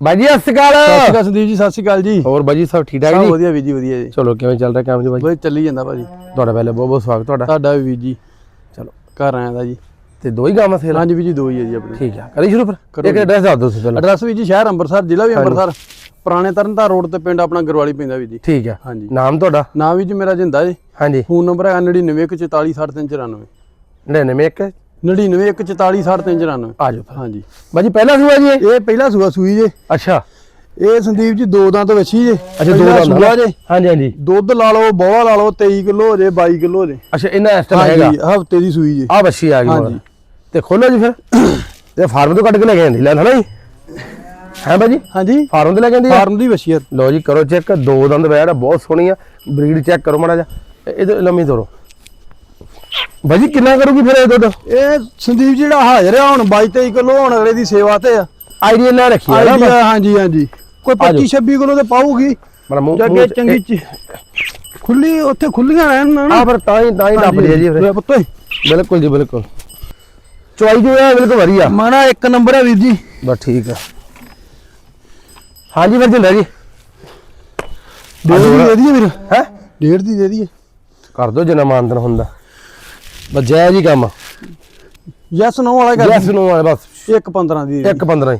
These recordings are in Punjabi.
ਬਾਜੀ ਸਤਿ ਸ਼੍ਰੀ ਅਕਾਲ। ਸਤਿ ਸ਼੍ਰੀ ਅਕਾਲ ਸੰਦੀਪ ਜੀ ਸਤਿ ਸ਼੍ਰੀ ਅਕਾਲ ਜੀ। ਹੋਰ ਬਾਜੀ ਸਭ ਠੀਕ ਠਾਕ ਸਭ ਜੀ? ਵਧੀਆ ਵੀਰ ਜੀ ਵਧੀਆ ਜੀ। ਚਲੋ ਕਿਵੇਂ ਚੱਲ ਰਿਹਾ ਕੰਮ ਜੀ ਬਾਜੀ ਬਈ ਚੱਲੀ ਜਾਂਦਾ ਭਾਜੀ। ਤੁਹਾਡਾ ਪਹਿਲੇ ਬਹੁਤ ਬਹੁਤ ਸਵਾਗਤ ਤੁਹਾਡਾ। ਤੁਹਾਡਾ ਵੀ ਵੀਰ ਜੀ। ਚਲੋ। ਘਰ ਆਇਆ ਦਾ ਜੀ। ਤੇ ਦੋ ਹੀ ਕੰਮ ਸੇਲ? ਹਾਂਜੀ ਵੀਰ ਜੀ ਦੋ ਹੀ ਹੈ ਜੀ ਆਪਣੇ। ਠੀਕ ਆ ਕਰੀ ਸ਼ੁਰੂ ਫਿਰ? ਕਰੋ ਇੱਕ ਐਡਰੈਸ ਦੱਸ ਦਿਓ ਤੁਸੀਂ ਪਹਿਲਾਂ। ਐਡਰੈਸ ਵੀਰ ਜੀ ਸ਼ਹਿਰ ਅੰਮ੍ਰਿਤਸਰ ਜ਼ਿਲ੍ਹਾ ਵੀ ਅੰਮ੍ਰਿਤਸਰ। ਪੁਰਾਣੇ ਤਰਨਤਾਰਨ ਰੋਡ ਤੇ ਪਿੰਡ ਆਪਣਾ ਗਰਵਾਲੀ ਪੈਂਦਾ ਵੀਰ ਜੀ। ਠੀਕ ਆ। ਹਾਂਜੀ। ਨਾਮ ਤੁਹਾਡਾ? ਨਾਮ ਵੀਰ ਜੀ ਮੇਰਾ ਜਿੰਦਾ ਜੀ। ਹਾਂਜੀ। ਫੋਨ ਨੰਬਰ ਹੈ 9914466394 99 9914466394 ਆ ਜਾਓ ਫਿਰ। ਹਾਂਜੀ। ਬਾਜੀ ਪਹਿਲਾ ਸੂਆ ਜੀ ਇਹ? ਇਹ ਪਹਿਲਾ ਸੂਆ ਸੂਈ ਜੇ। ਅੱਛਾ। ਇਹ ਸੰਦੀਪ ਜੀ ਦੋ ਦਾਂ ਤੋਂ ਵੱਛੀ ਜੇ। ਅੱਛਾ ਦੋ ਪਹਿਲਾ ਦਾ ਸੂਆ ਜੇ। ਹਾਂਜੀ ਹਾਂਜੀ। ਦੁੱਧ ਲਾ ਲਓ ਬੋਲਾ ਲਾ ਲਓ 23 ਕਿਲੋ ਹੋ ਜੇ 22 ਕਿਲੋ ਹੋ ਜੇ। ਅੱਛਾ ਇਹਨਾਂ ਇਸ ਟਾਈਮ ਹੈਗਾ? ਹਾਂਜੀ ਹਫ਼ਤੇ ਦੀ ਸੂਈ ਜੇ। ਆ ਬੱਚੀ ਆ ਗਈ ਹਾਂਜੀ। ਮਗਰ। ਤੇ ਖੋਲੋ ਜੀ ਫਿਰ। ਇਹ ਫਾਰਮ ਤੋਂ ਕੱਢ ਕੇ ਲੈ ਕੇ ਆਂਦੀ ਲੈ ਹਨਾ ਜੀ। ਹੈ ਬਾਜੀ? ਹਾਂਜੀ। ਫਾਰਮ ਤੋਂ ਲੈ ਕੇ ਆਂਦੀ ਆ? ਫਾਰਮ ਦੀ ਵੱਛੀ ਆ। ਲਓ ਜੀ ਕਰੋ ਚੈੱਕ। ਦੋ ਦੰਦ ਆ ਬਹੁਤ ਸੋਹਣੀ ਆ। ਬਰੀਡ ਚੈੱਕ ਕਰੋ ਮਾੜਾ ਜਿਹਾ। ਇਹਦੇ ਲੰਮੀ ਤੋਰੋ। ਬਾਜੀ ਕਿੰਨਾ ਕਰੂਗੀ ਫਿਰ ਇਹ ਦੁੱਧ? ਇਹ ਸੰਦੀਪ ਜਿਹੜਾ ਹਾਜ਼ਰ ਆ ਹੁਣ 22 23 ਕਿਲੋ ਹੁਣ ਅਗਲੇ ਦੀ ਸੇਵਾ ਤੇ ਆ। ਆਈਡੀਆ ਲੈ ਰੱਖੀ ਨਾ ਬਸ। ਆਈਡੀਆ, ਹਾਂਜੀ ਹਾਂਜੀ। ਕੋਈ ਆ ਜਾਓ। 25 26 ਕਿਲੋ ਤੇ ਪਾਊਗੀ। ਮਾੜਾ ਮੂੰਹ ਜੱਗੇ ਚੰਗੀ ਚ ਖੁੱਲੀ ਉੱਥੇ ਖੁੱਲੀਆਂ ਰਹਿਣ ਨਾ। ਆ ਫਿਰ ਤਾਂ ਹੀ ਤਾਂ ਹੀ ਰਹੀ ਹੈ ਜੀ ਫਿਰ। ਪੁੱਤੋ ਬਿਲਕੁਲ ਜੀ ਬਿਲਕੁਲ। ਚੁਆਈ ਜੋ ਹੈ ਬਿਲਕੁਲ ਵਧੀਆ। ਮਾਣਾ ਇੱਕ ਨੰਬਰ ਹੈ ਵੀਰ ਜੀ। ਬਸ ਠੀਕ ਆ। ਹਾਂਜੀ ਫਿਰ ਜਿੰਦਾ ਜੀ। ਡੇਢ ਦੀ ਦੇ ਦਈਏ ਵੀਰ। ਹੈ? ਡੇਢ ਦੀ ਦੇ ਦਈਏ। ਕਰ ਦੋ ਜਿੰਨਾ ਮਾਨਦਨ ਹੁੰਦਾ। ਬਸ ਜੈ ਜੀ ਕੰਮ ਯੈਸ ਨੋ ਵਾਲਾ ਕਰ ਯੈਸ ਨੂੰ ਆ ਬਸ। ਇੱਕ 15 ਦੀ। ਦੇ ਇੱਕ 15 ਹੀ।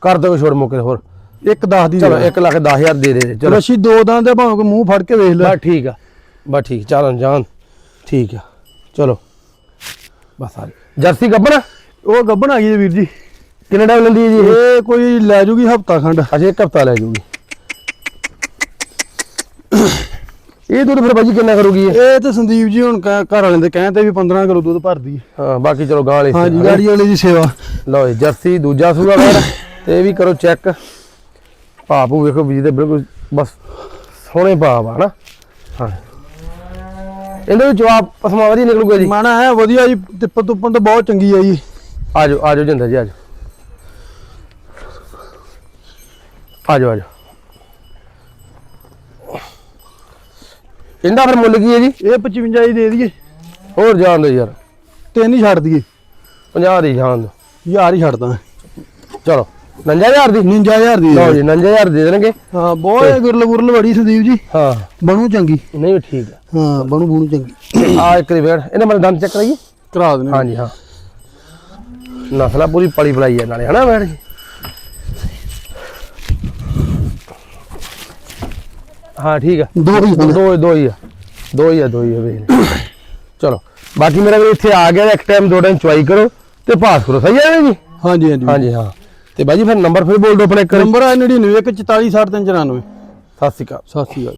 ਕਰ ਦੋ ਛੋੜ ਮੁੱਕੇ ਹੋਰ। ਦਿਓ। ਇੱਕ 10 ਦੀ ਚਲੋ ਦੇ 1 ਲੱਖ 10000 ਦੇ ਦੇ ਚਲੋ। ਅਸੀਂ ਦੋ ਦਾਂ ਦੇ ਭਾਵੇਂ ਮੂੰਹ ਫੜ ਕੇ ਵੇਖ ਲੈ। ਬਸ ਠੀਕ ਆ। ਬਸ ਠੀਕ। ਚੱਲ ਜਾਨ ਠੀਕ ਆ। ਚਲੋ। ਬਸ ਆ ਗਈ। ਜਰਸੀ ਗੱਬਣਾ? ਉਹ ਗੱਬਣ ਆ ਗਈ ਜੀ ਵੀਰ ਜੀ। ਕਿੰਨੇ ਟਾਈਮ ਲੈਂਦੀ ਹੈ ਜੀ ਇਹ? ਇਹ ਕੋਈ ਲੈ ਜੂਗੀ ਹਫਤਾ ਖੰਡ। ਅਜੇ ਇੱਕ ਹਫਤਾ ਲੈ ਜੂਗੀ। ਇਹ ਦੁੱਧ ਫਿਰ ਬਾਜੀ ਕਿੰਨਾ ਕਰੂਗੀ ਇਹ? ਇਹ ਤੇ ਸੰਦੀਪ ਜੀ ਹੁਣ ਘਰ ਵਾਲਿਆਂ ਦੇ ਕਹਿਣ ਤੇ ਵੀ 15 ਕਿਲੋ ਦੁੱਧ ਭਰਦੀ ਹੈ। ਹਾਂ ਬਾਕੀ ਚਲੋ ਗਾਂ ਵਾਲੀ ਹਾਂਜੀ ਗਾੜੀ ਵਾਲੇ ਦੀ ਸੇਵਾ। ਲਓ ਜੀ ਜਰਸੀ ਦੂਜਾ ਸੂਆ ਫਿਰ ਤੇ ਇਹ ਵੀ ਕਰੋ ਚੈੱਕ। ਭਾਪੂ ਵੇਖੋ ਵੀ ਦੇ ਬਿਲਕੁਲ ਬਸ ਸੋਹਣੇ ਭਾਪ ਆ ਨਾ ਹਾਂ। ਇਹਦੇ ਵਿੱਚ ਜਵਾਬ ਪਸਮਾ ਵਧੀਆ ਨਿਕਲੂਗਾ ਜੀ। ਮਾਣਾ ਹੈ ਵਧੀਆ ਜੀ ਤਿੱਪਣ ਤੁੱਪਣ ਤਾਂ ਬਹੁਤ ਚੰਗੀ ਆ ਜੀ। ਆਜੋ ਆਜੋ ਜਿੰਦਾ ਜੀ ਆਜੋ। ਆਜੋ ਆਜੋ। ਇਹਦਾ ਫਿਰ ਮੁੱਲ ਕੀ ਹੈ ਜੀ? ਇਹ 55 ਦੀ ਦੇ ਦਈਏ। ਹੋਰ ਜਾਣ ਦੋ ਯਾਰ। ਤਿੰਨ ਹੀ ਛੱਡ ਦਈਏ। 50 ਦੀ ਜਾਣ ਦੋ ਯਾਰ ਹੀ ਛੱਡਦਾ ਚਲੋ 59000 ਦੀ? 59000 ਦੀ ਲਓ। ਜੀ 59000 ਦੇ ਦੇਣਗੇ। ਹਾਂ ਬਹੁਤ ਗੁਰਲ ਗੁਰਲ ਬੜੀ ਸੰਦੀਪ ਜੀ। ਹਾਂ। ਬਣੂ ਚੰਗੀ। ਨਹੀਂ ਠੀਕ ਹੈ। ਹਾਂ ਬਣੂ ਬਣੂ ਚੰਗੀ। ਆ ਇੱਕ ਰਿਵੇੜ ਇਹਨੇ ਮਨ ਦੰਦ ਚੈੱਕ ਕਰਾਈਏ ਕਰਾ ਦੇਣੇ ਹਾਂਜੀ ਹਾਂ। ਨਸਲਾ ਪੂਰੀ ਪਲੀ ਪਲਾਈ ਹੈ ਨਾਲੇ ਹਨਾ ਬੈਠ ਹਾਂ ਠੀਕ ਆ। ਦੋ ਹੀ ਹਨ। ਦੋ ਦੋ ਹੀ ਆ। ਦੋ ਹੀ ਆ ਦੋ ਹੀ ਆ ਵੇਖ ਲੈ। ਚਲੋ ਬਾਕੀ ਮੇਰਾ ਵੀਰ ਇੱਥੇ ਆ ਗਿਆ ਇੱਕ ਟਾਈਮ ਦੋ ਟਾਈਮ ਚੁਆਈ ਕਰੋ ਤੇ ਪਾਸ ਕਰੋ। ਸਹੀ ਹੈ ਨਾ ਜੀ? ਹਾਂਜੀ ਹਾਂਜੀ। ਹਾਂਜੀ ਹਾਂ। ਤੇ ਬਾਜੀ ਫਿਰ ਨੰਬਰ ਫਿਰ ਬੋਲ ਦਿਓ ਆਪਣੇ ਇੱਕ ਵਾਰੀ। ਨੰਬਰ ਹੈ 99 44 63 94 ਸਤਿ ਸ਼੍ਰੀ ਅਕਾਲ। ਸਤਿ ਸ਼੍ਰੀ ਅਕਾਲ।